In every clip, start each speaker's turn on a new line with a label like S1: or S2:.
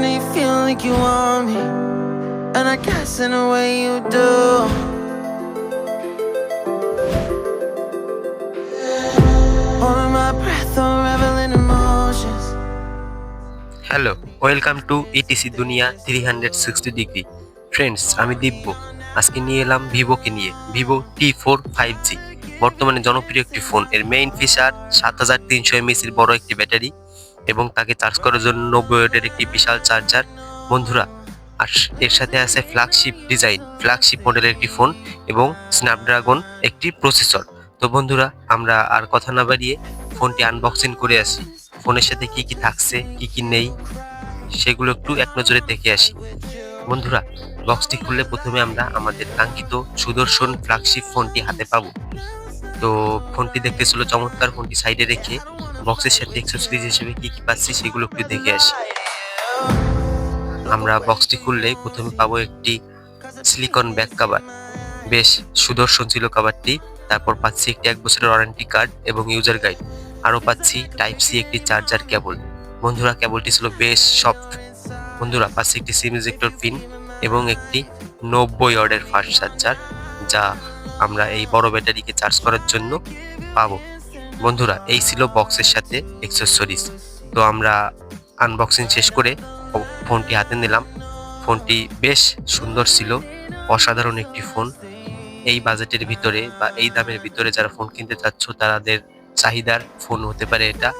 S1: know you feel like you want me, and I guess in a way you do. Holding my breath, unraveling emotions.
S2: Hello welcome to ETC দুনিয়া three hundred sixty degree friends আমি দিব্য। আজকে নিয়ে এলাম ভিভোকে নিয়ে Vivo T four five G বর্তমানে জনপ্রিয় একটি ফোন। এর মেইন ফিচার সাত হাজার তিনশো এমএসির বড় একটি ব্যাটারি। এবং তাকে চার্জ করার জন্য নব্বই ওয়াটের একটি বিশাল চার্জার বন্ধুরা, আর এর সাথে আছে ফ্ল্যাগশিপ ডিজাইন ফ্ল্যাগশিপ মডেলের একটি ফোন এবং স্ন্যাপড্রাগন একটি প্রসেসর তো বন্ধুরা, আমরা আর কথা না বাড়িয়ে ফোনটি আনবক্সিং করে আসি। ফোনের সাথে কি কি থাকছে, কি কি নেই, সেগুলো একটু এক নজরে দেখে আসি। বন্ধুরা বক্সটি খুললে প্রথমে আমরা আমাদের কাঙ্ক্ষিত সুদর্শন ফ্ল্যাগশিপ ফোনটি হাতে পাবো। তো ফোনটি দেখতে ছিল চমৎকার, ফোনটি সাইডে রেখে বক্সের সাথে এক্সেসরিজ হিসেবে কি কি পাচ্ছি সেগুলো একটু দেখে আসি। আমরা বক্সটি খুললে প্রথমে পাবো একটি সিলিকন ব্যাক কাভার বেশ সুদর্শন ছিল কাভারটি তারপর পাচ্ছি একটি এক বছরের ওয়ারেন্টি কার্ড এবং ইউজার গাইড আরও পাচ্ছি টাইপ সি একটি চার্জার কেবল বন্ধুরা কেবলটি ছিল বেশ সফট বন্ধুরা, পাচ্ছি একটি সিম ইজেক্টর পিন এবং একটি নব্বই অর্ডের ফাস্ট চার্জার যা আমরা এই বড় ব্যাটারিকে চার্জ করার জন্য পাবো। বন্ধুরা, এই ছিল বক্সের সাথে এক্সেসরিজ তো আমরা আনবক্সিং শেষ করে ফোনটি হাতে নিলাম। ফোনটি বেশ সুন্দর ছিল, অসাধারণ একটি ফোন। এই বাজেটের ভিতরে বা এই দামের ভিতরে যারা ফোন কিনতে চাচ্ছ তাদের চাহিদার ফোন হতে পারে এটা।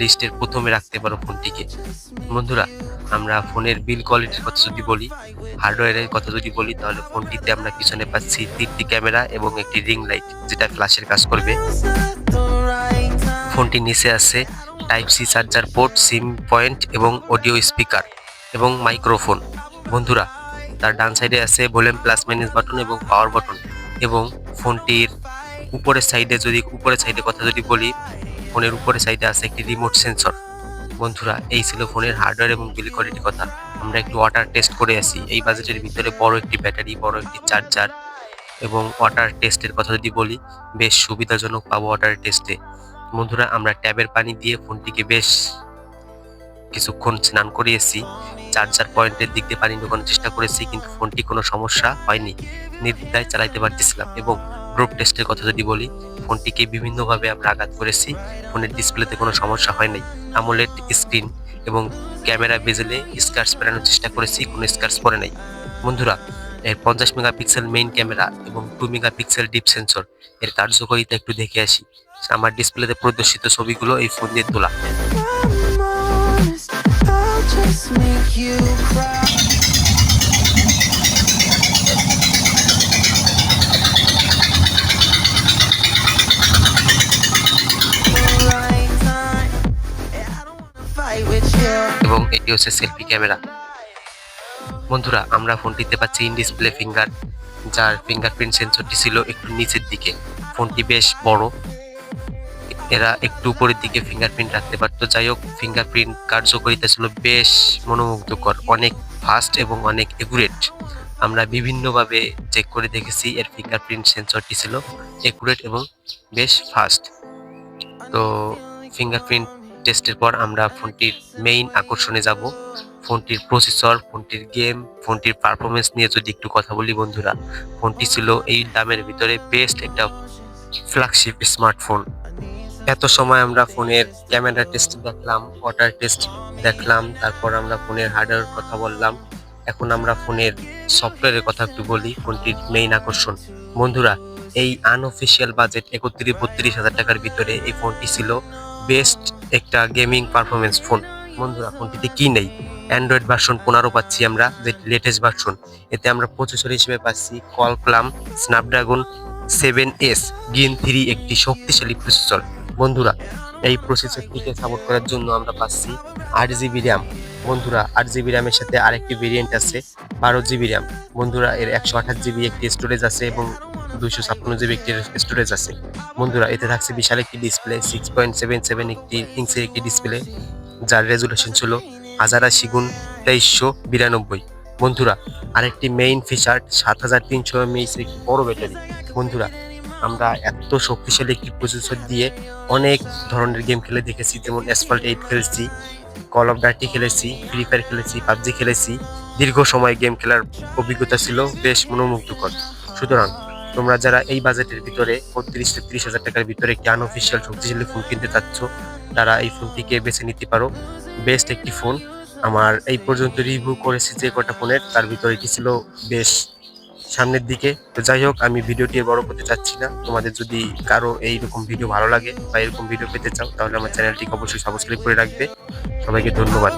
S2: লিস্টের প্রথমে রাখতে পারো ফোনটিকে। বন্ধুরা আমরা ফোনের বিল কোয়ালিটির কথা যদি বলি, হার্ডওয়্যারের কথা যদি বলি, তাহলে ফোনটিতে আমরা পিছনে পাচ্ছি তিনটি ক্যামেরা এবং একটি রিং লাইট, যেটা ফ্ল্যাশের কাজ করবে. ফোনটির নিচে আছে type C charger port, SIM point এবং অডিও স্পিকার এবং মাইক্রোফোন বন্ধুরা, তার ডান সাইডে আছে ভলিউম প্লাস মাইনাস বাটন এবং পাওয়ার বাটন এবং ফোনটির উপরের সাইডে যদি, উপরের সাইডে কথা যদি বলি, ফোনের উপরের সাইডে আছে একটি রিমোট সেন্সর বন্ধুরা, এই ছিল ফোনের হার্ডওয়্যার এবং বিল কোয়ালিটির কথা। আমরা একটু ওয়াটার টেস্ট করে আসি। এই বাজেটের ভিতরে বড় একটি ব্যাটারি বড় একটি চার্জার এবং ওয়াটার টেস্টের কথা যদি বলি, বেশ সুবিধাজনক পাবো ওয়াটার টেস্টে বন্ধুরা, আমরা ট্যাবের পানি দিয়ে ফোনটিকে বেশ কিছুক্ষণ স্নান করিয়েছি চার্জার পয়েন্টের দিক দিয়ে পানি ঢোকানোর চেষ্টা করেছি, কিন্তু ফোনটি কোনো সমস্যা হয়নি। নির্দ্বিধায় চালাইতে পারতেছিলাম এবং ড্রপ টেস্টের কথা যদি বলি, ফোনটিকে বিভিন্নভাবে আমরা আঘাত করেছি। ফোনের ডিসপ্লেতে কোনো সমস্যা হয় নাই। আমোলেড স্ক্রিন এবং ক্যামেরা বেজেলে স্কার্স পরানোর চেষ্টা করেছি, কোনো স্কার্স পরে নাই। বন্ধুরা এর পঞ্চাশ মেগাপিক্সেল মেইন ক্যামেরা এবং টু মেগাপিক্সেল ডিপ সেন্সর এর কার্যকারিতা একটু দেখে আসি। আমার ডিসপ্লেতে প্রদর্শিত ছবিগুলো এই ফোন দিয়ে তোলা। এটি হচ্ছে সেলফি ক্যামেরা বন্ধুরা, আমরা ফোনটিতে পাচ্ছি ইন ডিসপ্লে ফিঙ্গার যার ফিঙ্গারপ্রিন্ট সেন্সরটি ছিল একটু নিচের দিকে। ফোনটি বেশ বড়। এরা একটু উপরের দিকে ফিঙ্গারপ্রিন্ট রাখতে পারতো। যাই হোক ফিঙ্গারপ্রিন্ট কার্যকারিতা ছিল বেশ মনোমুগ্ধকর, অনেক ফাস্ট এবং অনেক একুরেট আমরা বিভিন্নভাবে চেক করে দেখেছি, এর ফিঙ্গারপ্রিন্ট সেন্সরটি ছিল একুরেট এবং বেশ ফাস্ট তো ফিঙ্গারপ্রিন্ট টেস্টের পর আমরা ফোনটির মেইন আকর্ষণে যাব। ফোনটির প্রসেসর ফোনটির গেম ফোনটির পারফরমেন্স নিয়ে যদি একটু কথা বলি বন্ধুরা, ফোনটি ছিল এই দামের ভিতরে বেস্ট একটা ফ্ল্যাগশিপ স্মার্টফোন এত সময় আমরা ফোনের ক্যামেরা টেস্ট দেখলাম ওয়াটার টেস্ট দেখলাম, তারপর আমরা ফোনের হার্ডওয়্যার কথা বললাম। এখন আমরা ফোনের সফটওয়্যারের কথা একটু বলি, ফোনটির মেইন আকর্ষণ। বন্ধুরা, এই আনঅফিসিয়াল বাজেট একত্রিশ বত্রিশ হাজার টাকার ভিতরে এই ফোনটি ছিল। বেস্ট একটা গেমিং পারফরমেন্স ফোন বন্ধুরা, ফোনটিতে কি নেই? অ্যান্ড্রয়েড ভার্সন পনেরো পাচ্ছি আমরা, যে লেটেস্ট ভার্সন এতে আমরা প্রসেসর হিসেবে পাচ্ছি Qualcomm Snapdragon seven S gen three একটি শক্তিশালী প্রসেসর বন্ধুরা, এই প্রসেসরটিকে সাপোর্ট করার জন্য আমরা পাচ্ছি আট জিবি র্যাম বন্ধুরা, আট জিবি র্যামের সাথে আরেকটি ভেরিয়েন্ট আছে, বারো জিবি র্যাম বন্ধুরা, এর একশো আঠাশ জিবি একটি স্টোরেজ আছে এবং দুইশো ছাপ্পান্ন জিবি একটি স্টোরেজ আছে। বন্ধুরা, এতে থাকছে বিশাল একটি display six point seven seven একটি ইঞ্চের একটি ডিসপ্লে যার রেজুলেশন ছিল হাজার আশি গুণ তেইশশো বিরানব্বই। বন্ধুরা, আরেকটি মেইন ফিচার সাত হাজার তিনশো এমএইচ একটি বড় ব্যাটারি বন্ধুরা, আমরা এত শক্তিশালী একটি প্রসেসর দিয়ে অনেক ধরনের গেম খেলে দেখেছি, যেমন অ্যাসফল্ট এইট খেলেছি কল অফ ডার্টি খেলেছি ফ্রি ফায়ার খেলেছি, পাবজি খেলেছি। দীর্ঘ সময় গেম খেলার অভিজ্ঞতা ছিল, বেশ মনোমুগ্ধকর। সুতরাং তোমরা যারা এই বাজেটের ভিতরে বত্রিশ থেকে ত্রিশ হাজার টাকার ভিতরে একটি আনঅফিসিয়াল শক্তিশালী ফোন কিনতে চাচ্ছ, তারা এই ফোনটিকে বেছে নিতে পারো। বেস্ট একটি ফোন আমার এই পর্যন্ত রিভিউ করেছি যে কটা ফোনের তার ভিতরে এটি ছিল বেশ সামনের দিকে। তো যাই হোক, আমি ভিডিওটি বড় করতে চাচ্ছি না। তোমাদের যদি কারও এইরকম ভিডিও ভালো লাগে বা এরকম ভিডিও পেতে চাও, তাহলে আমার চ্যানেলটিকে অবশ্যই সাবস্ক্রাইব করে রাখবে। সবাইকে ধন্যবাদ।